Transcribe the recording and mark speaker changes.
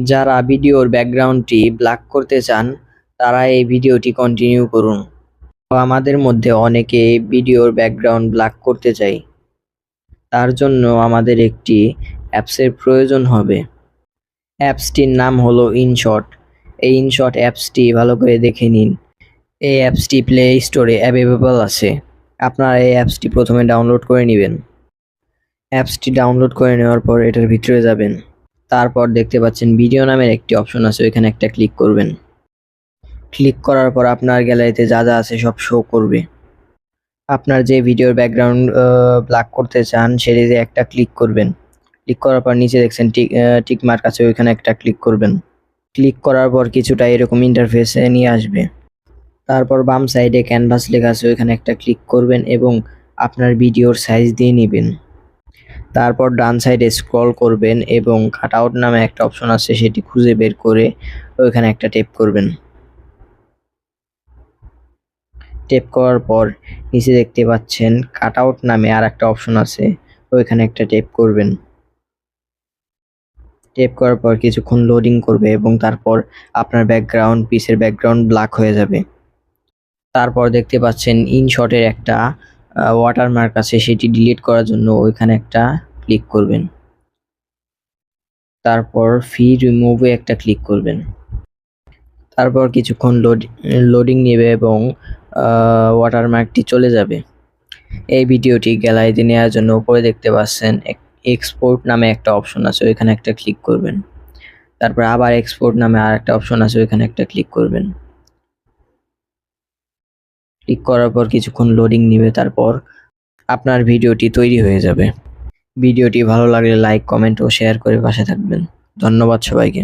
Speaker 1: যারা ভিডিওর ব্যাকগ্রাউন্ডটি ব্ল্যাক করতে চান, তারা এই ভিডিওটি কন্টিনিউ করুন। আমাদের মধ্যে অনেকে ভিডিওর ব্যাকগ্রাউন্ড ব্ল্যাক করতে চাই তার জন্য আমাদের একটি অ্যাপসের প্রয়োজন হবে। অ্যাপসটির নাম হলো ইনশট এই ইনশট অ্যাপসটি ভালো করে দেখে নিন। এই অ্যাপসটি প্লে স্টোরে অ্যাভেলেবল আছে। আপনারা এই অ্যাপসটি প্রথমে ডাউনলোড করে নেবেন। অ্যাপসটি ডাউনলোড করে নেওয়ার পর এটার ভিতরে যাবেন। তারপর দেখতে পাচ্ছেন ভিডিও নামের একটি অপশন আছে, ওইখানে একটা ক্লিক করবেন। ক্লিক করার পর আপনার গ্যালারিতে যা যা আছে সব শো করবে। আপনার যে ভিডিওর ব্যাকগ্রাউন্ড ব্ল্যাক করতে চান সেটিতে একটা ক্লিক করবেন। ক্লিক করার পর নিচে দেখছেন টিক টিক মার্ক আছে, ওইখানে একটা ক্লিক করবেন। ক্লিক করার পর কিছুটা এরকম ইন্টারফেসে নিয়ে আসবে। তারপর বাম সাইডে ক্যানভাস লেখা আছে, ওইখানে একটা ক্লিক করবেন এবং আপনার ভিডিওর সাইজ দিয়ে নেবেন। তারপর ডান সাইডে স্ক্রল করবেন এবং কাট আউট নামে একটা অপশন আছে, সেটি খুঁজে বের করে ওইখানে একটা টেপ করবেন। টেপ করার পর নিচে দেখতে পাচ্ছেন কাট আউট নামে আর একটা অপশন আছে, ওইখানে একটা টেপ করবেন। টেপ করার পর কিছুক্ষণ লোডিং করবে এবং তারপর আপনার ব্যাকগ্রাউন্ড পিসের ব্যাকগ্রাউন্ড ব্ল্যাক হয়ে যাবে। তারপর দেখতে পাচ্ছেন ইনশটের একটা ওয়াটারমার্ক আছে, সেটি ডিলিট করার জন্য ওইখানে একটা ক্লিক করবেন। তারপর ফি রিমুভে একটা ক্লিক করবেন। তারপর কিছুক্ষণ লোড লোডিং নেবে এবং ওয়াটারমার্কটি চলে যাবে। এই ভিডিওটি গ্যালারিতে নেওয়ার জন্য উপরে দেখতে পাচ্ছেন এক্সপোর্ট নামে একটা অপশন আছে, ওইখানে একটা ক্লিক করবেন। তারপর আবার এক্সপোর্ট নামে আর একটা অপশন আছে, ওইখানে একটা ক্লিক করবেন। ক্লিক করার পর কিছুক্ষণ লোডিং নেবে, তারপর আপনার ভিডিওটি তৈরি হয়ে যাবে। ভিডিওটি ভালো লাগলে লাইক কমেন্ট ও শেয়ার করে পাশে থাকবেন। ধন্যবাদ সবাইকে।